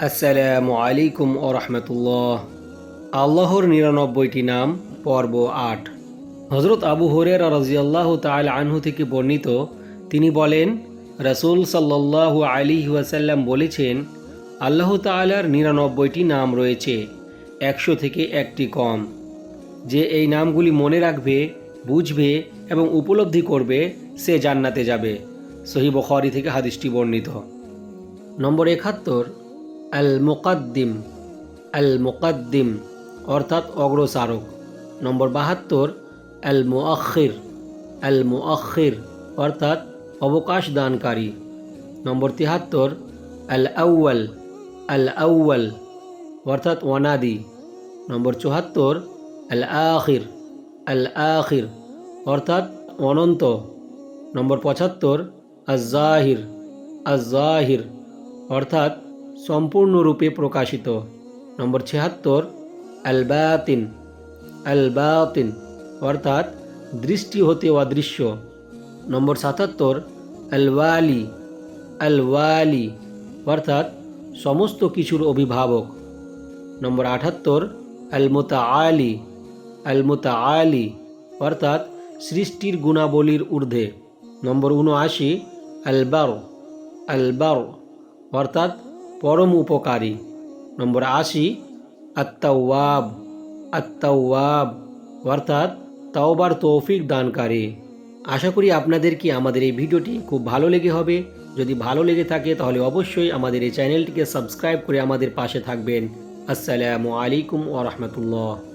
আসসালামু আলাইকুম ও রহমতুল্লাহ। আল্লাহর নিরানব্বইটি নাম, পর্ব আট। হজরত আবু হরের রাজিয়াল্লাহ তাল আনহু থেকে বর্ণিত, তিনি বলেন, রসুল সাল্লাল্লাহু আলী ওয়াসাল্লাম বলেছেন, আল্লাহ তালার নিরানব্বইটি নাম রয়েছে, একশো থেকে একটি কম। যে এই নামগুলি মনে রাখবে, বুঝবে এবং উপলব্ধি করবে, সে জান্নাতে যাবে। সহি বখারি থেকে হাদিসটি বর্ণিত। নম্বর একাত্তর আল মোকাদ্দিম আল মোকাদ্দিম অর্থাৎ অগ্রসারক নম্বর বাহাত্তর আল মুআখির আল মুআখির অর্থাৎ অবকাশ দানকারী নম্বর তিহাত্তর আল আউয়াল আল আউয়াল অর্থাৎ ওয়ানাদি নম্বর চুহাত্তর আল আখির আল আখির অর্থাৎ অনন্ত। নম্বর পঁচাত্তর আজ জাহির আজ জাহির অর্থাৎ সম্পূর্ণরূপে প্রকাশিত। নম্বর ছিয়াত্তর আল বাতিন অর্থাৎ দৃষ্টি হতে অদৃশ্য। নম্বর সাতাত্তর আল ওয়ালি আল ওয়ালি অর্থাৎ সমস্ত কিছুর অভিভাবক। নম্বর আটাত্তর আল মোতা আলি আল মোতা আলি অর্থাৎ সৃষ্টির গুণাবলীর ঊর্ধ্বে। নম্বর উনআশি আলবার। আলবার অর্থাৎ পরম উপকারী। নম্বর আশি আত্মাওয়াব আত্মাওয়াব অর্থাৎ তাওবার তৌফিক দানকারী। আশা করি আপনাদের কি আমাদের এই ভিডিওটি খুব ভালো লেগে হবে? যদি ভালো লেগে থাকে তাহলে অবশ্যই আমাদের এই চ্যানেলটিকে সাবস্ক্রাইব করে আমাদের পাশে থাকবেন। আসসালামু আলাইকুম ওরহমতুল্লাহ রাহমাতুল্লাহ।